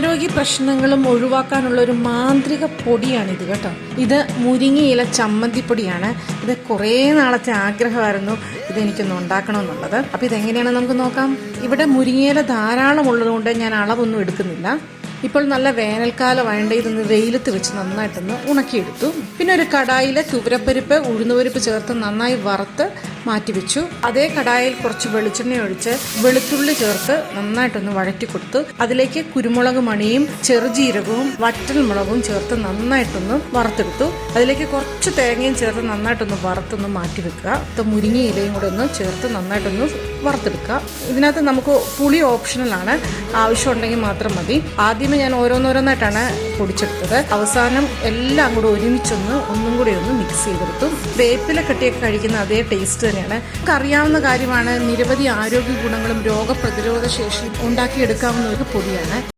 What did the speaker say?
ആരോഗ്യ പ്രശ്നങ്ങളും ഒഴിവാക്കാനുള്ള ഒരു മാന്ത്രിക പൊടിയാണ് ഇത് കേട്ടോ. ഇത് മുരിങ്ങയില ചമ്മന്തിപ്പൊടിയാണ്. ഇത് കുറേ നാളത്തെ ആഗ്രഹമായിരുന്നു ഇതെനിക്കൊന്ന് ഉണ്ടാക്കണമെന്നുള്ളത്. അപ്പോൾ ഇതെങ്ങനെയാണെന്ന് നമുക്ക് നോക്കാം? ഇവിടെ മുരിങ്ങയില ധാരാളം ഉള്ളതുകൊണ്ട് ഞാൻ അളവൊന്നും എടുക്കുന്നില്ല. ഇപ്പോൾ നല്ല വേനൽക്കാലമായതുകൊണ്ട് ഇതൊന്ന് വെയിലത്ത് വെച്ച് നന്നായിട്ടൊന്ന് ഉണക്കിയെടുത്തു. പിന്നെ ഒരു കടായിൽ തുവരപ്പരിപ്പ് ഉഴുന്നുപരിപ്പ് ചേർത്ത് നന്നായി വറുത്ത് മാറ്റിവെച്ചു. അതേ കടായിൽ കുറച്ച് വെളിച്ചെണ്ണ ഒഴിച്ച് വെളുത്തുള്ളി ചേർത്ത് നന്നായിട്ടൊന്ന് വഴറ്റി കൊടുത്തു അതിലേക്ക് കുരുമുളക് മണിയും ചെറുജീരകവും വറ്റൽ മുളകും ചേർത്ത് നന്നായിട്ടൊന്ന് വറുത്തെടുത്തു. അതിലേക്ക് കുറച്ച് തേങ്ങയും ചേർത്ത് നന്നായിട്ടൊന്ന് വറുത്തൊന്ന് മാറ്റി വെക്കുക മുരിങ്ങ ഇലയും കൂടെ ഒന്ന് ചേർത്ത് നന്നായിട്ടൊന്ന് വറുത്തെടുക്കുക. ഇതിനകത്ത് നമുക്ക് പുളി ഓപ്ഷണലാണ്. ആവശ്യമുണ്ടെങ്കിൽ മാത്രം മതി. ആദ്യമേ ഞാൻ ഓരോന്നോരോന്നായിട്ടാണ് പൊടിച്ചെടുത്തത്. അവസാനം എല്ലാം കൂടെ ഒരുമിച്ചൊന്ന് ഒന്നും കൂടി ഒന്ന് മിക്സ് ചെയ്തെടുത്തു. വേപ്പില കെട്ടിയൊക്കെ കഴിക്കുന്ന അതേ ടേസ്റ്റ് തന്നെയാണ്. നമുക്ക് അറിയാവുന്ന കാര്യമാണ് നിരവധി ആരോഗ്യ ഗുണങ്ങളും രോഗപ്രതിരോധ ശേഷിയും ഉണ്ടാക്കിയെടുക്കാവുന്ന ഒരു പൊടിയാണ്.